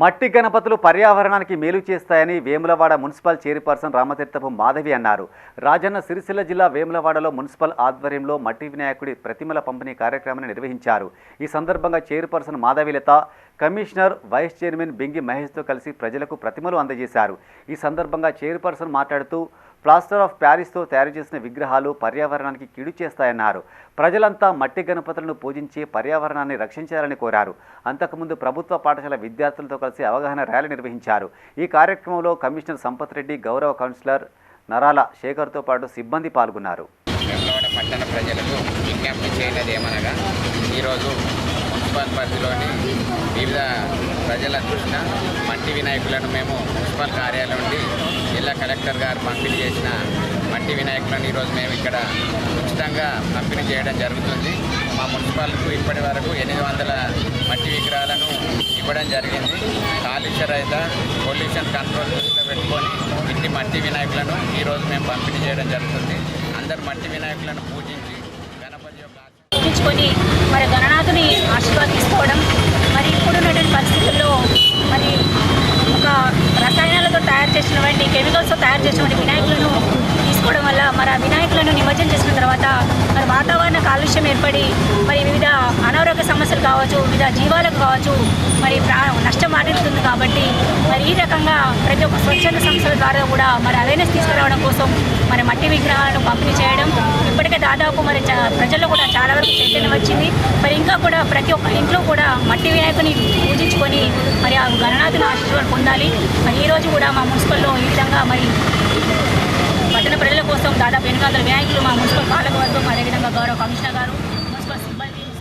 మట్టి గణపతులు పర్యావరణానికి మేలు చేస్తాయని వేములవాడ మున్సిపల్ చైర్పర్సన్ రామతీర్థపు మాధవి అన్నారు. రాజన్న సిరిసిల్ల జిల్లా వేములవాడలో మున్సిపల్ ఆధ్వర్యంలో మట్టి వినాయకుడి ప్రతిమల పంపిణీ కార్యక్రమాన్ని నిర్వహించారు. ఈ సందర్భంగా chairperson Madhavilatha commissioner vice chairman Bingi మహేష్తో కలిసి ప్రజలకు ప్రతిమలు అందజేశారు. ఈ సందర్భంగా చైర్పర్సన్ మాట్లాడుతూ ప్లాస్టర్ ఆఫ్ ప్యారిస్తో తయారు చేసిన విగ్రహాలు పర్యావరణానికి కీడు చేస్తాయన్నారు. ప్రజలంతా మట్టి గణపతులను పూజించి పర్యావరణాన్ని రక్షించాలని కోరారు. అంతకుముందు ప్రభుత్వ పాఠశాల విద్యార్థులతో కలిసి అవగాహన ర్యాలీ నిర్వహించారు. ఈ కార్యక్రమంలో కమిషనర్ సంపత్ రెడ్డి గౌరవ కౌన్సిలర్ నరాల శేఖర్తో పాటు సిబ్బంది పాల్గొన్నారు. పట్టణ ప్రజలకు విజ్ఞప్తి చేయనది ఏమనగా ఈరోజు మున్సిపల్ పరిధిలోని వివిధ ప్రజల దృష్టిన మట్టి వినాయకులను మేము మున్సిపల్ కార్యాలయం నుండి జిల్లా కలెక్టర్ గారు పంపిణీ చేసిన మట్టి వినాయకులను ఈరోజు మేము ఇక్కడ ఉచితంగా పంపిణీ చేయడం జరుగుతుంది. మా మున్సిపాలకు ఇప్పటి వరకు ఎనిమిది వందల మట్టి విగ్రహాలను ఇవ్వడం జరిగింది. కాలుష్య రహిత పొల్యూషన్ కంట్రోల్ దృష్టిలో పెట్టుకొని ఇన్ని మట్టి వినాయకులను ఈరోజు మేము పంపిణీ చేయడం జరుగుతుంది. అందరు మట్టి వినాయకులను పూజించి గణపతి యొక్క మరి గణనాథ పరిస్థితుల్లో మరి ఒక రసాయనాలతో తయారు చేసినటువంటి కెమికల్స్తో తయారు చేసినటువంటి వినాయకులను తీసుకోవడం వల్ల మరి ఆ వినాయకులను నిమజ్జనం చేసిన తర్వాత మరి వాతావరణ కాలుష్యం ఏర్పడి మరి వివిధ అనారోగ్య సమస్యలు కావచ్చు వివిధ జీవాలకు కావచ్చు మరి ప్రా నష్టం వాటిల్లుతుంది కాబట్టి మరి ఈ రకంగా ప్రతి ఒక్క స్వచ్ఛంద సంస్థల ద్వారా కూడా మరి అవేర్నెస్ తీసుకురావడం కోసం మరి మట్టి విగ్రహాలను పంపిణీ చేయడం దాదాపు మరి ప్రజల్లో కూడా చాలా వరకు చైతన్యం వచ్చింది. మరి ఇంకా కూడా ప్రతి ఒక్క ఇంట్లో కూడా మట్టి వినాయకుని పూజించుకొని మరి ఆ గణనాథుని ఆశీర్వాదం పొందాలి. మరి ఈ రోజు కూడా మా మున్సిపల్లో ఈ విధంగా మరి పట్టణ ప్రజల కోసం దాదాపు ఎనిమిది వందల వినాయకులు మా మున్సిపల్ పాలకవర్గం అదేవిధంగా గౌరవ కమిషనర్